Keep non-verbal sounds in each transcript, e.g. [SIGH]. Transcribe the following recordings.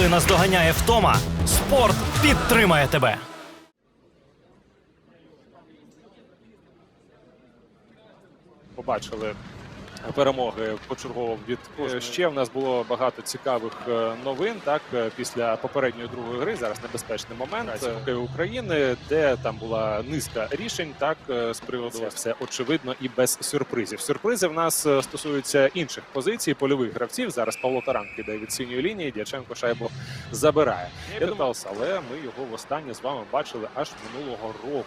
Коли наздоганяє втома, спорт підтримає тебе. побачили перемоги почергово від кожного. Ще в нас було багато цікавих е, новин. Так е, після попередньої другої гри зараз небезпечний момент України, де там була низка рішень. Так е, з приводу Це все очевидно і без сюрпризів. Сюрпризи в нас е, стосуються інших позицій, польових гравців. Зараз Павло Таранк іде від синьої лінії. Дяченко шайбу забирає. Епіталс, але ми його востаннє з вами бачили аж минулого року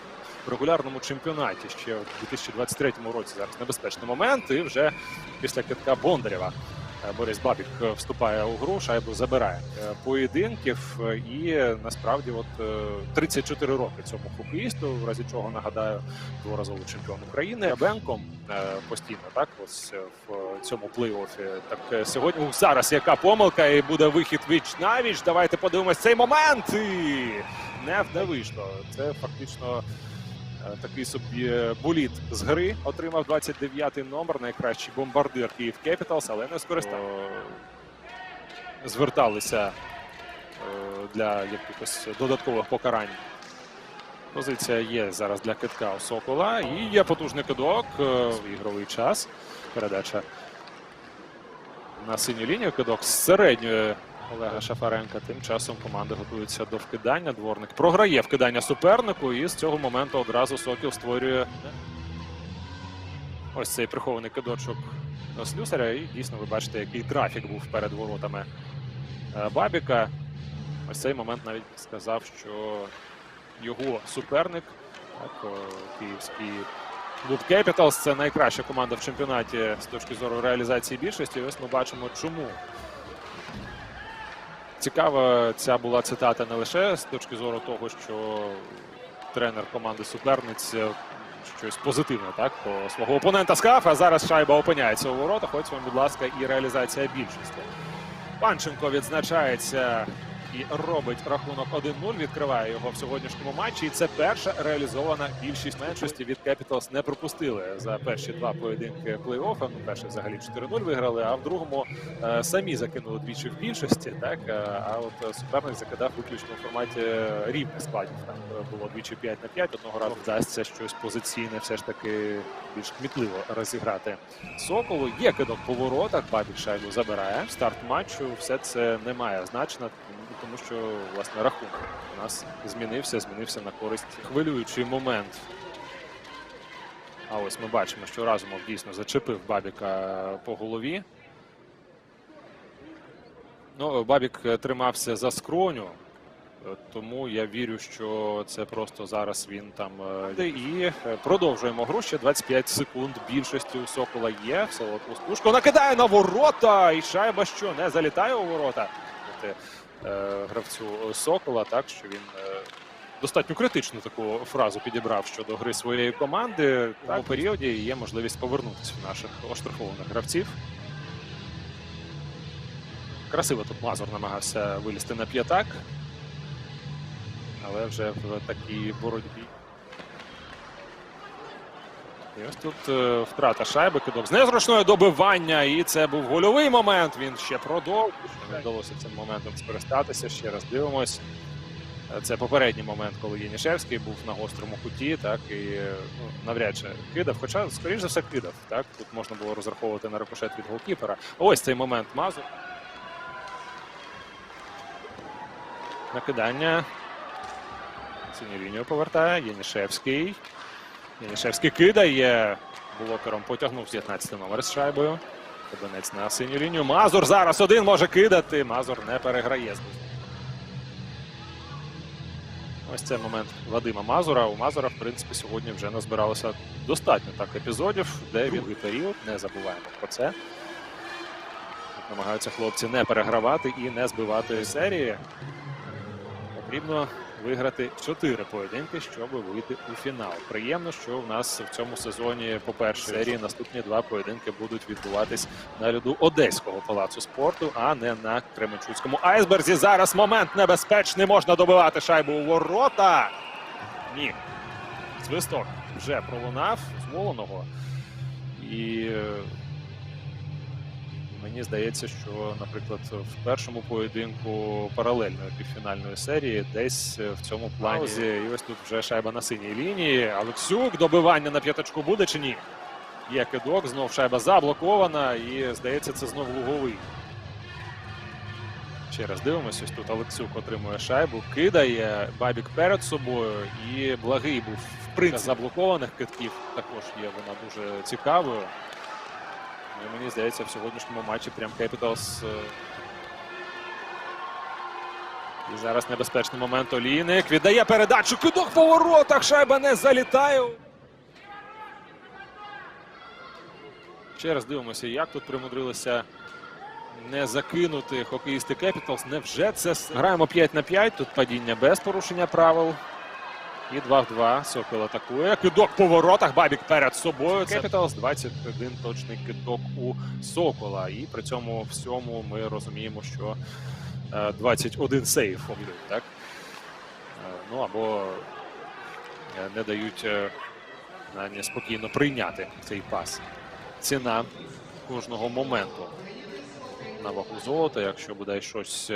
в регулярному чемпіонаті ще в 2023 році. Зараз небезпечний момент. І вже після китка Бондарєва е, Борис Бабік е, вступає у гру, шайбу забирає Е, поєдинків. І насправді, от е, 34 роки цьому хокеїсту, в разі чого нагадаю, дворазовий чемпіон України Рабенком е, постійно так. Ось в цьому плей-офі. Так сьогодні зараз яка помилка, і буде вихід віч навіч. Давайте подивимось цей момент. І не, не вийшло. Це фактично. Е, Такий собі боліт з гри отримав 29-й номер, найкращий бомбардир Київ Кепіталс, але не скористав. Зверталися е, для якихось додаткових покарань. Позиція є зараз для китка у Сокола. І є потужний кидок. е, Ігровий час. Передача на синю лінію. Кидок з середньої Олега Шафаренка. Тим часом команда готується до вкидання. Дворник програє вкидання супернику, і з цього моменту одразу Сокіл створює ось цей прихований кидочок слюсаря. І дійсно ви бачите, який трафік був перед воротами е, Бабіка. Ось цей момент навіть сказав, що його суперник, так, київський клуб Capitals, це найкраща команда в чемпіонаті з точки зору реалізації більшості. І ось ми бачимо, чому. Цікава ця була цитата не лише з точки зору того, що тренер команди суперниць е, щось позитивне так по свого опонента сказав, а зараз шайба опиняється у воротах. Ось вам, будь ласка, і реалізація більшості. Панченко відзначається і робить рахунок 1-0. Відкриває його в сьогоднішньому матчі. І це перша реалізована більшість меншості від Capitals не пропустили за перші два поєдинки плей-оффа. Ну, перший взагалі 4-0 виграли, а в другому е, самі закинули двічі в більшості. Так е, а от е, суперник закидав виключно в форматі рівних складів. Там е, було двічі 5 на 5. Одного разу вдасться щось позиційне, все ж таки більш кмітливо розіграти. Соколу є кидок по воротах. Бабік шайбу забирає. Старт матчу. Все це не має значення, тому що власне рахунок у нас змінився, змінився на користь хвилюючий момент. А ось ми бачимо, що Разумов дійсно зачепив Бабіка по голові. Ну, Бабік тримався за скроню, тому я вірю, що це просто зараз він там е, і продовжуємо гру. Ще 25 секунд більшості у Сокола є. Всеволод Пустушко накидає на ворота, і шайба що не залітає у ворота. Е, гравцю Сокола, так що він е, достатньо критичну таку фразу підібрав щодо гри своєї команди. Так, у періоді є можливість повернутися в наших оштрафованих гравців. Красиво тут Мазур намагався вилізти на п'ятак, але вже в такій боротьбі. І ось тут е, втрата шайби, кидок з незручної добивання, і це був гольовий момент. Він ще продовжив. Не вдалося цим моментом скористатися. Ще раз дивимось. Е, Це попередній момент, коли Єнішевський був на гострому куті, так і е, ну, навряд чи кидав. Хоча, скоріш за все, кидав. Так тут можна було розраховувати на рикошет від голкіпера. Ось цей момент Мазур. Накидання. Синю повертає. Єнішевський. Янішевський кидає. Блокером потягнув 19 номер з шайбою. Кабанець на синю лінію. Мазур зараз один може кидати. Мазур не переграє. Ось це момент Вадима Мазура. У Мазура, в принципі, сьогодні вже назбиралося достатньо так епізодів, де другий період. Не забуваємо про це. Намагаються хлопці не перегравати і не збивати серії. Потрібно виграти чотири поєдинки, щоб вийти у фінал. Приємно, що в нас в цьому сезоні, по першій серії, наступні два поєдинки будуть відбуватись на льоду Одеського палацу спорту, а не на Кременчуцькому айсберзі. Зараз момент небезпечний. Можна добивати шайбу у ворота. Ні. Свисток вже пролунав з І е, Мені здається, що, наприклад, в першому поєдинку паралельної півфінальної серії десь в цьому плані. І ось тут вже шайба на синій лінії. Олексюк, добивання на п'яточку буде чи ні? Є кидок, знов шайба заблокована, і здається, це знов луговий. Ще раз дивимося, ось тут Олексюк отримує шайбу, кидає Бабік перед собою, і благий був в принципі заблокованих китків. Також є вона дуже цікавою. Ну, і мені здається, в сьогоднішньому матчі прям е, І зараз небезпечний момент Олійник. Віддає передачу. Кидок по воротах. Шайба не залітає. Ще раз дивимося, як тут примудрилися не закинути хокеїсти Capitals. Невже це граємо 5 на 5. Тут падіння без порушення правил. І 2 в 2. Сокол атакує. Кидок по воротах. Бабік перед собою. Capitals 21 точний кидок у Сокола. І при цьому всьому ми розуміємо, що е, 21 сейф обідають, так? Е, Ну або е, не дають е, Нані спокійно прийняти цей пас. Ціна кожного моменту на вагу золота, якщо буде щось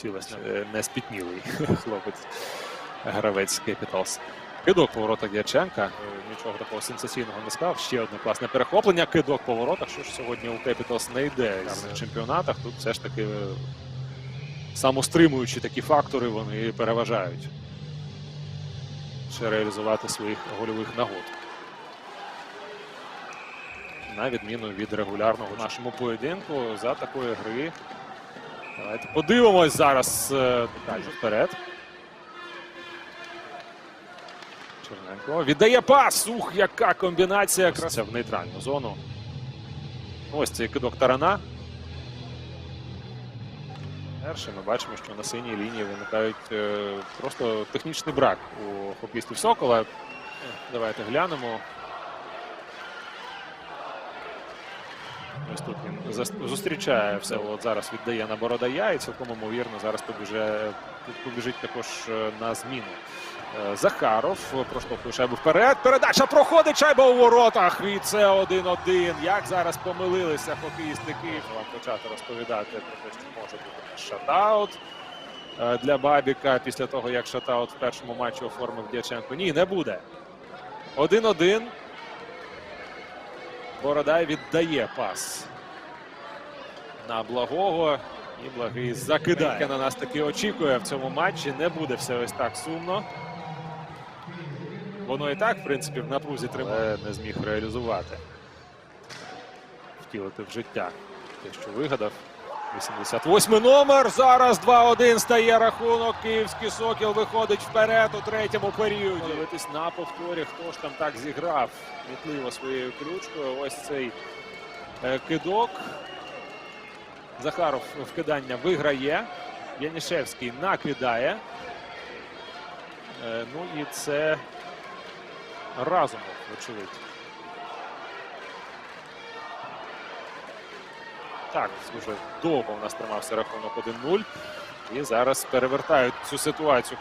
цілесне, е, не спітнілий [LAUGHS] хлопець, гравець Capitals. Кидок по воротах Дяченка. Е, Нічого такого сенсаційного не сказав. Ще одне класне перехоплення. Кидок по воротах. Що ж сьогодні у Capitals не йде в чемпіонатах. Тут все ж таки е, самостримуючі такі фактори вони переважають. Ще реалізувати своїх гольових нагод. На відміну від регулярного в нашому поєдинку за такої гри. Давайте подивимось зараз е, вперед. Черненко віддає пас. Ух, яка комбінація якраз в нейтральну зону. Ось цей кидок тарана. Перше ми бачимо, що на синій лінії виникають е, просто технічний брак у хокеїстів Сокола. Давайте глянемо. Ось тут він зас- зустрічає все. От зараз віддає на Бородая, і цілком ймовірно зараз побіже, побіжить також е, на зміну. Е, Захаров проштовхує шайбу вперед. Передача проходить шайба у воротах. І це 1-1. Як зараз помилилися хокеїсти Київ. Вам почати розповідати про те, що може бути шатаут е, для Бабіка після того, як шатаут в першому матчі оформив Дяченко. Ні, не буде. 1-1. Бородай віддає пас на благого. І благий закидає. На нас таки очікує в цьому матчі. Не буде все ось так сумно. Воно і так, в принципі, в напрузі тримає, не зміг реалізувати. Втілити в життя. Те, що вигадав. 88 номер. Зараз 2-1 стає рахунок. Київський сокіл виходить вперед у третьому періоді. Дивитись на повторі, хто ж там так зіграв мітливо своєю ключкою. Ось цей е, кидок. Захаров вкидання виграє. Янішевський накидає. Е, Ну і це Разумов, вочевидь. Так, дуже довго у нас тримався рахунок 1-0. І зараз перевертають цю ситуацію.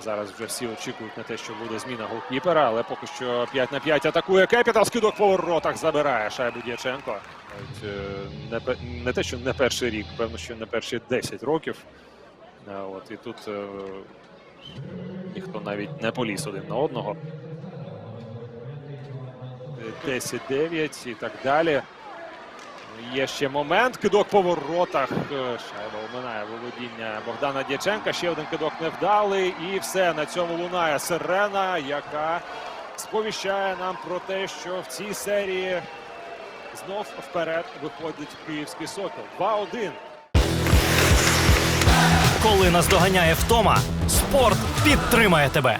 Зараз вже всі очікують на те, що буде зміна голкіпера, але поки що 5 на 5 атакує Кепітал. Скидок по воротах забирає шайбу Дяченко. Навіть, е, Не, не те, що не перший рік, певно, що не перші 10 років. Е, От, і тут е, ніхто навіть не поліз один на одного. Е, 10-9 і так далі. Є ще момент. Кидок по воротах. Шайба оминає володіння Богдана Дяченка. Ще один кидок невдалий. І все на цьому лунає сирена, яка сповіщає нам про те, що в цій серії знов вперед виходить київський сокіл. 2-1. Коли наздоганяє втома, спорт підтримає тебе.